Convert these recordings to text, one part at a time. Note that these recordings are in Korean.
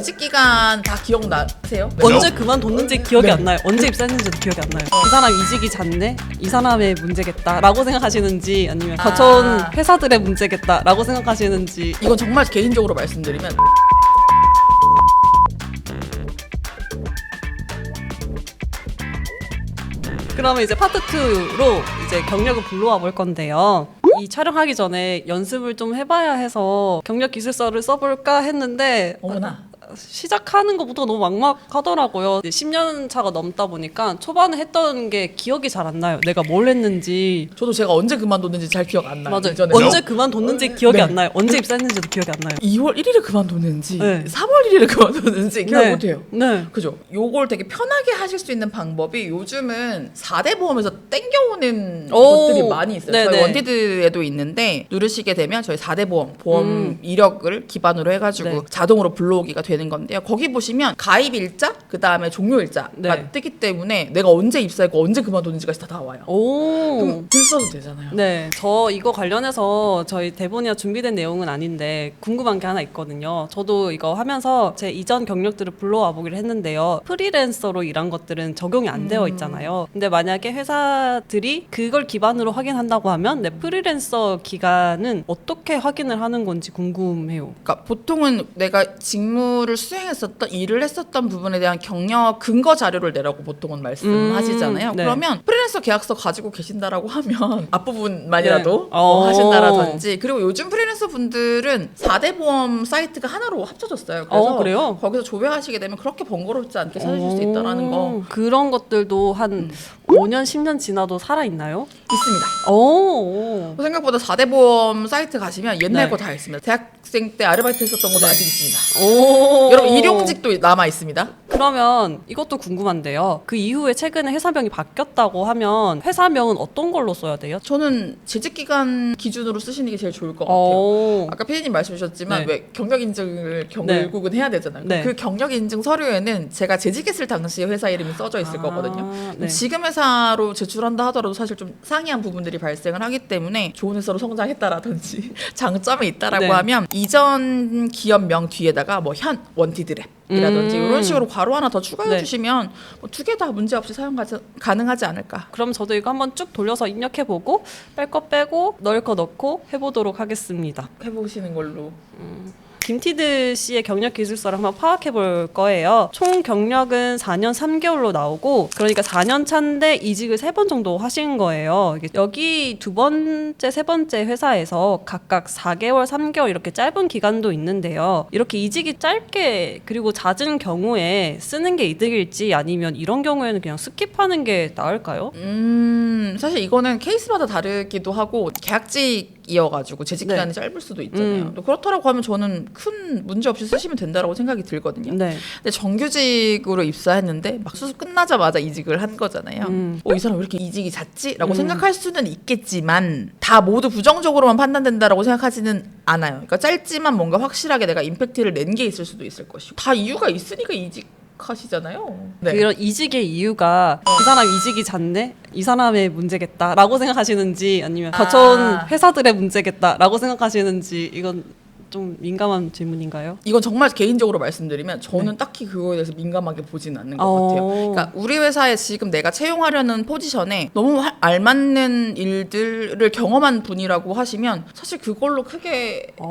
재직 기간 다 기억나세요? 언제 그만뒀는지 기억이 네. 안 나요. 언제 입사했는지도 기억이 안 나요. 이 사람 이직이 잦네? 이 사람의 문제겠다라고 생각하시는지 아니면 아. 거쳐온 회사들의 문제겠다라고 생각하시는지 이건 정말 개인적으로 말씀드리면 그러면 이제 파트 2로 이제 경력을 불러와 볼 건데요. 이 촬영하기 전에 연습을 좀 해봐야 해서 경력 기술서를 써볼까 했는데 어머나 시작하는 것부터 너무 막막하더라고요. 10년 차가 넘다 보니까 초반에 했던 게 기억이 잘 안 나요. 내가 뭘 했는지. 저도 제가 언제 그만뒀는지 잘 기억 안 나요. 맞아요. 이전에는. 언제 그만뒀는지 기억이 네. 안 나요. 언제 입사했는지도 기억이 안 나요. 2월 1일에 그만뒀는지 네. 3월 1일에 그만뒀는지 기억 네. 못해요. 네. 그죠? 요걸 되게 편하게 하실 수 있는 방법이 요즘은 4대 보험에서 땡겨오는 오. 것들이 많이 있어요. 네네. 저희 원티드에도 있는데 누르시게 되면 저희 4대 보험, 보험 음. 이력을 기반으로 해가지고 네. 자동으로 불러오기가 되는 건데요. 거기 보시면 가입 일자, 그 다음에 종료 일자가 네. 뜨기 때문에 내가 언제 입사했고 언제 그만뒀는지까지 다 나와요. 오. 그럼 글 써도 되잖아요. 네, 저 이거 관련해서 저희 대본이나 준비된 내용은 아닌데 궁금한 게 하나 있거든요. 저도 이거 하면서 제 이전 경력들을 불러와 보기로 했는데요. 프리랜서로 일한 것들은 적용이 안 되어 있잖아요. 근데 만약에 회사들이 그걸 기반으로 확인한다고 하면 내 프리랜서 기간은 어떻게 확인을 하는 건지 궁금해요. 그러니까 보통은 내가 직무를 수행했었던 일을 했었던 부분에 대한 경력 근거 자료를 내라고 보통은 말씀하시잖아요. 음, 네. 그러면 프리랜서 계약서 가지고 계신다라고 하면 앞부분만이라도 네. 어, 어. 하신다라든지 그리고 요즘 프리랜서 분들은 4대 보험 사이트가 하나로 합쳐졌어요. 그래서 어, 그래요? 거기서 조회하시게 되면 그렇게 번거롭지 않게 찾으실 수 있다라는 거 오, 그런 것들도 한 5년, 10년 지나도 살아 있나요? 있습니다. 오. 생각보다 4대 보험 사이트 가시면 옛날 네. 거 다 있습니다. 대학생 때 아르바이트 했었던 것도 아직 있습니다. 오. 여러분 일용직도 남아 있습니다. 그러면 이것도 궁금한데요. 그 이후에 최근에 회사명이 바뀌었다고 하면 회사명은 어떤 걸로 써야 돼요? 저는 재직 기간 기준으로 쓰시는 게 제일 좋을 것 같아요. 어. 아까 피디님 말씀 주셨지만 네. 왜 경력 인증을 결국은 해야 되잖아요. 네. 그 경력 인증 서류에는 제가 재직했을 당시에 회사 이름이 써져 있을 아, 거거든요. 네. 지금 회사로 제출한다 하더라도 사실 좀 상이한 부분들이 발생을 하기 때문에 좋은 회사로 성장했다라든지 장점이 있다라고 네. 하면 이전 기업명 뒤에다가 뭐 현 원티드랩 이라든지 음. 이런 식으로 괄호 하나 더 추가해 네. 주시면 뭐 두 개 다 문제 없이 사용 가, 가능하지 않을까. 그럼 저도 이거 한번 쭉 돌려서 입력해 보고 뺄 거 빼고 넣을 거 넣고 해보도록 하겠습니다. 해보시는 걸로. 김티드 씨의 경력 기술서를 한번 파악해 볼 거예요. 총 경력은 4년 3개월로 나오고 그러니까 4년 차인데 이직을 3번 정도 하신 거예요. 여기 두 번째, 세 번째 회사에서 각각 4개월, 3개월 이렇게 짧은 기간도 있는데요. 이렇게 이직이 짧게 그리고 잦은 경우에 쓰는 게 이득일지 아니면 이런 경우에는 그냥 스킵하는 게 나을까요? 음, 사실 이거는 케이스마다 다르기도 하고 계약직 이어가지고 재직 네. 기간이 짧을 수도 있잖아요. 음. 또 그렇다라고 하면 저는 큰 문제 없이 쓰시면 된다라고 생각이 들거든요. 네. 근데 정규직으로 입사했는데 막 수습 끝나자마자 이직을 한 거잖아요. 음. 어, 이 사람 왜 이렇게 이직이 잦지?라고 음. 생각할 수는 있겠지만 다 모두 부정적으로만 판단된다라고 생각하지는 않아요. 그러니까 짧지만 뭔가 확실하게 내가 임팩트를 낸 게 있을 수도 있을 것이고 다 이유가 있으니까 이직 하시잖아요. 네. 그런 이직의 이유가 이 사람 이직이 잦네? 이 사람의 문제겠다라고 생각하시는지 아니면 거쳐온 아. 회사들의 문제겠다라고 생각하시는지 이건 좀 민감한 질문인가요? 이건 정말 개인적으로 말씀드리면 저는 딱히 그거에 대해서 민감하게 보지는 않는 것 어. 같아요. 그러니까 우리 회사에 지금 내가 채용하려는 포지션에 너무 하- 알맞는 일들을 경험한 분이라고 하시면 사실 그걸로 크게 어.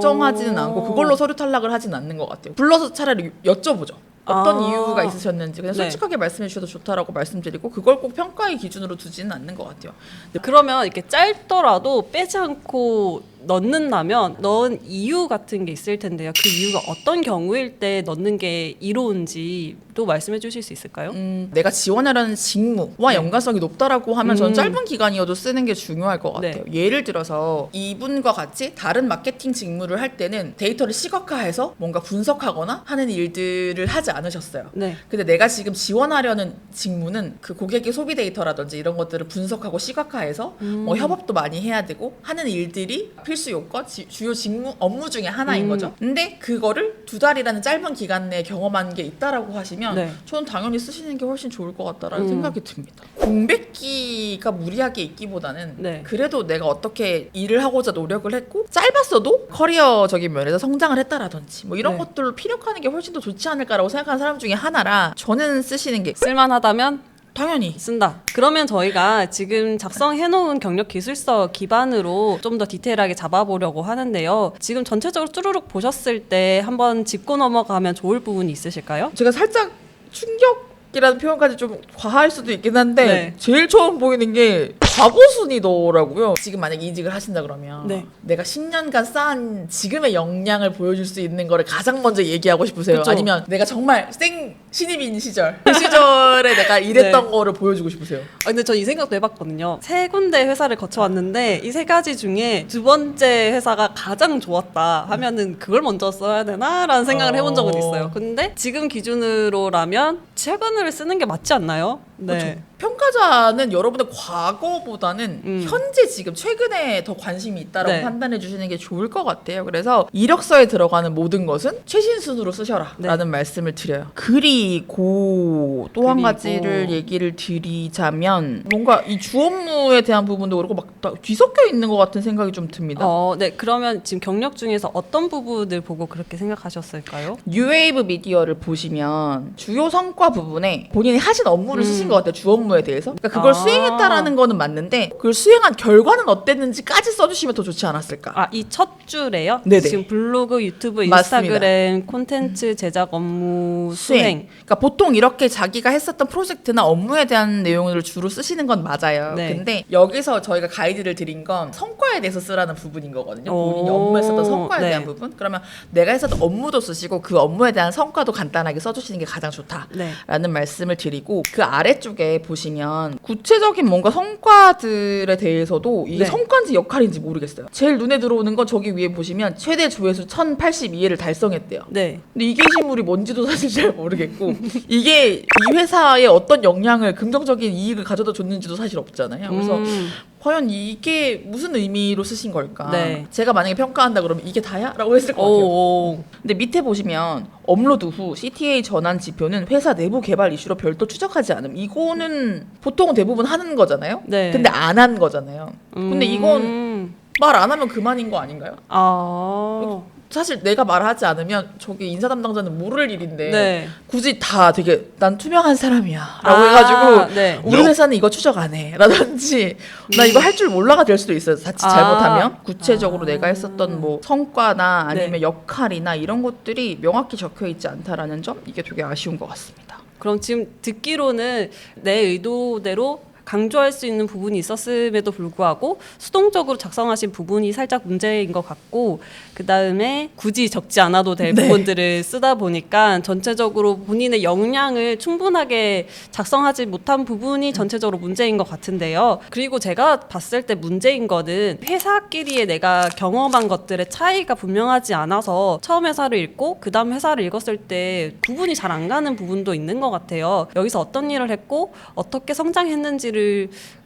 걱정하지는 않고 그걸로 서류 탈락을 하지는 않는 것 같아요. 불러서 차라리 여쭤보죠. 어떤 아. 이유가 있으셨는지 그냥 네. 솔직하게 말씀해 주셔도 좋다라고 말씀드리고 그걸 꼭 평가의 기준으로 두지는 않는 것 같아요. 그러면 이렇게 짧더라도 빼지 않고 넣는다면 넣은 이유 같은 게 있을 텐데요. 그 이유가 어떤 경우일 때 넣는 게 이로운지 또 말씀해 주실 수 있을까요? 음, 내가 지원하려는 직무와 네. 연관성이 높다라고 하면 저는 음. 짧은 기간이어도 쓰는 게 중요할 것 네. 같아요. 예를 들어서 이분과 같이 다른 마케팅 직무를 할 때는 데이터를 시각화해서 뭔가 분석하거나 하는 일들을 하지 않으셨어요. 네. 근데 내가 지금 지원하려는 직무는 그 고객의 소비 데이터라든지 이런 것들을 분석하고 시각화해서 음. 뭐 협업도 많이 해야 되고 하는 일들이 필수 요건, 지- 주요 직무 업무 중에 하나인 음. 거죠. 근데 그거를 두 달이라는 짧은 기간 내에 경험한 게 있다라고 하시면 네. 저는 당연히 쓰시는 게 훨씬 좋을 것 같다라는 음. 생각이 듭니다. 공백기가 무리하게 있기보다는 네. 그래도 내가 어떻게 일을 하고자 노력을 했고 짧았어도 커리어적인 면에서 성장을 했다라든지 뭐 이런 네. 것들을 피력하는 게 훨씬 더 좋지 않을까라고 생각하는 사람 중에 하나라 저는 쓰시는 게 쓸만하다면 당연히 쓴다. 그러면 저희가 지금 작성해놓은 경력 기술서 기반으로 좀 더 디테일하게 잡아보려고 하는데요. 지금 전체적으로 쭈루룩 보셨을 때 한번 짚고 넘어가면 좋을 부분이 있으실까요? 제가 살짝 충격 이라는 표현까지 좀 과할 수도 있긴 한데 네. 제일 처음 보이는 게 과거 순이더라고요. 지금 만약에 이직을 하신다 그러면 네. 내가 10년간 쌓은 지금의 역량을 보여줄 수 있는 거를 가장 먼저 얘기하고 싶으세요? 그쵸. 아니면 내가 정말 생 신입인 시절 그 시절에 내가 일했던 네. 거를 보여주고 싶으세요? 아, 근데 저 이 생각도 해봤거든요. 세 군데 회사를 거쳐왔는데 이 세 가지 중에 두 번째 회사가 가장 좋았다 하면은 그걸 먼저 써야 되나라는 생각을 해본 적은 어. 있어요. 근데 지금 기준으로라면 최근을 쓰는 게 맞지 않나요? 네. 그렇죠. 평가자는 여러분의 과거보다는 음. 현재 지금 최근에 더 관심이 있다라고 네. 판단해 주시는 게 좋을 것 같아요. 그래서 이력서에 들어가는 모든 것은 최신 순으로 쓰셔라라는 네. 말씀을 드려요. 그리고 또 한. 가지를 얘기를 드리자면 뭔가 이 주업무에 대한 부분도 그렇고 막다 뒤섞여 있는 것 같은 생각이 좀 듭니다. 어, 네. 그러면 지금 경력 중에서 어떤 부분을 보고 그렇게 생각하셨을까요? 뉴웨이브 미디어를 보시면 주요 성과 부분에 본인이 하신 업무를 음. 쓰신 것 같아요. 주 업무에 대해서. 그러니까 그걸 아. 수행했다라는 거는 맞는데 그걸 수행한 결과는 어땠는지까지 써주시면 더 좋지 않았을까. 아, 이 첫 줄에요? 네네. 지금 블로그, 유튜브, 맞습니다. 인스타그램 콘텐츠 제작 업무 수행. 그러니까 보통 이렇게 자기가 했었던 프로젝트나 업무에 대한 내용을 주로 쓰시는 건 맞아요. 네. 근데 여기서 저희가 가이드를 드린 건 성과에 대해서 쓰라는 부분인 거거든요. 본인이 오. 썼던 성과에 네. 대한 부분. 그러면 내가 했었던 업무도 쓰시고 그 업무에 대한 성과도 간단하게 써주시는 게 가장 좋다. 네. 라는 말씀을 드리고 그 아래 쪽에 보시면 구체적인 뭔가 성과들에 대해서도 이게 네. 성과인지 역할인지 모르겠어요. 제일 눈에 들어오는 건 저기 위에 보시면 최대 조회수 1082회를 달성했대요. 네. 근데 이 게시물이 뭔지도 사실 잘 모르겠고 이게 이 회사에 어떤 영향을 긍정적인 이익을 가져다 줬는지도 사실 없잖아요. 그래서 음, 과연 이게 무슨 의미로 쓰신 걸까? 네. 제가 만약에 평가한다 그러면 이게 다야? 라고 했을 것 같아요. 오. 근데 밑에 보시면 업로드 후 CTA 전환 지표는 회사 내부 개발 이슈로 별도 추적하지 않음. 이거는 보통은 대부분 하는 거잖아요. 네. 근데 안 한 거잖아요. 근데 이건 음. 말안 하면 그만인 거 아닌가요? 아. 사실 내가 말하지 않으면 저기 인사 담당자는 모를 일인데 네. 굳이 다 되게 난 투명한 사람이야 라고 아, 해가지고 네. 우리 회사는 이거 추적 안 해 라든지 나 이거 할 줄 몰라가 될 수도 있어요 자칫 아. 잘못하면 구체적으로 아. 내가 했었던 뭐 성과나 아니면 네. 역할이나 이런 것들이 명확히 적혀 있지 않다라는 점 이게 되게 아쉬운 것 같습니다 그럼 지금 듣기로는 내 의도대로 강조할 수 있는 부분이 있었음에도 불구하고 수동적으로 작성하신 부분이 살짝 문제인 것 같고 그 다음에 굳이 적지 않아도 될 네. 부분들을 쓰다 보니까 전체적으로 본인의 역량을 충분하게 작성하지 못한 부분이 전체적으로 문제인 것 같은데요. 그리고 제가 봤을 때 문제인 거는 회사끼리의 내가 경험한 것들의 차이가 분명하지 않아서 처음 회사를 읽고 그 다음 회사를 읽었을 때 구분이 잘 안 가는 부분도 있는 것 같아요. 여기서 어떤 일을 했고 어떻게 성장했는지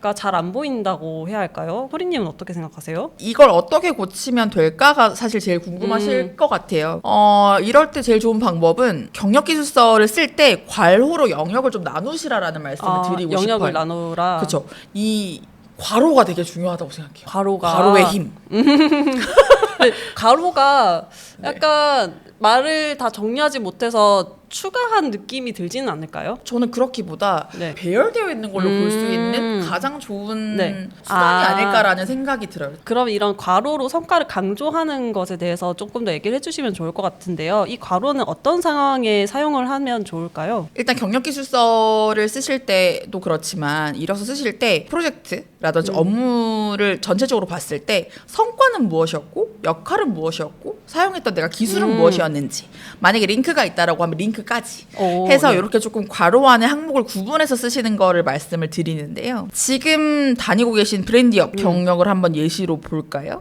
가 잘 안 보인다고 해야 할까요? 호리님은 어떻게 생각하세요? 이걸 어떻게 고치면 될까가 사실 제일 궁금하실 음. 것 같아요. 어, 이럴 때 제일 좋은 방법은 경력기술서를 쓸 때 괄호로 영역을 좀 나누시라라는 말씀을 아, 드리고 영역을 싶어요. 나누라. 그렇죠. 이 괄호가 되게 중요하다고 생각해요. 가로가 괄호의 힘. 가로가 약간 말을 다 정리하지 못해서 추가한 느낌이 들지는 않을까요? 저는 그렇기보다 네. 배열되어 있는 걸로 볼수 음. 있는 가장 좋은 네. 수단이 아. 아. 닐까라는 생각이 들어요. 그럼 이런 괄호로 성과를 강조하는 것에 대해서 조금 더 얘기를 해주시면 좋을 것 같은데요. 이 괄호는 어떤 상황에 사용을 하면 좋을까요? 일단 경력 기술서를 쓰실 때도 그렇지만 이력서 쓰실 때 프로젝트라든지 음. 업무를 전체적으로 봤을 때 성과는 무엇이었고 역할은 무엇이었고 사용했던 내가 기술은 음. 무엇이었는지 만약에 링크가 있다라고 하면 링크 까지 오, 해서 네. 이렇게 조금 괄호 안에 항목을 구분해서 쓰시는 거를 말씀을 드리는데요. 지금 다니고 계신 브랜디업 음. 경력을 한번 예시로 볼까요?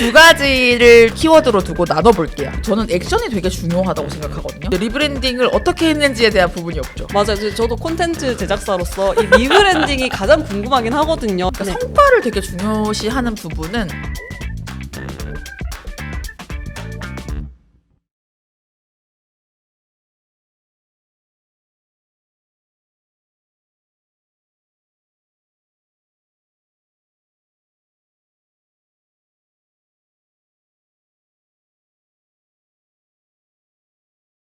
두 가지를 키워드로 두고 나눠볼게요. 저는 액션이 되게 중요하다고 생각하거든요. 리브랜딩을 어떻게 했는지에 대한 부분이 없죠. 맞아요. 저도 콘텐츠 제작사로서 이 리브랜딩이 가장 궁금하긴 하거든요. 그러니까 네. 성과를 되게 중요시하는 부분은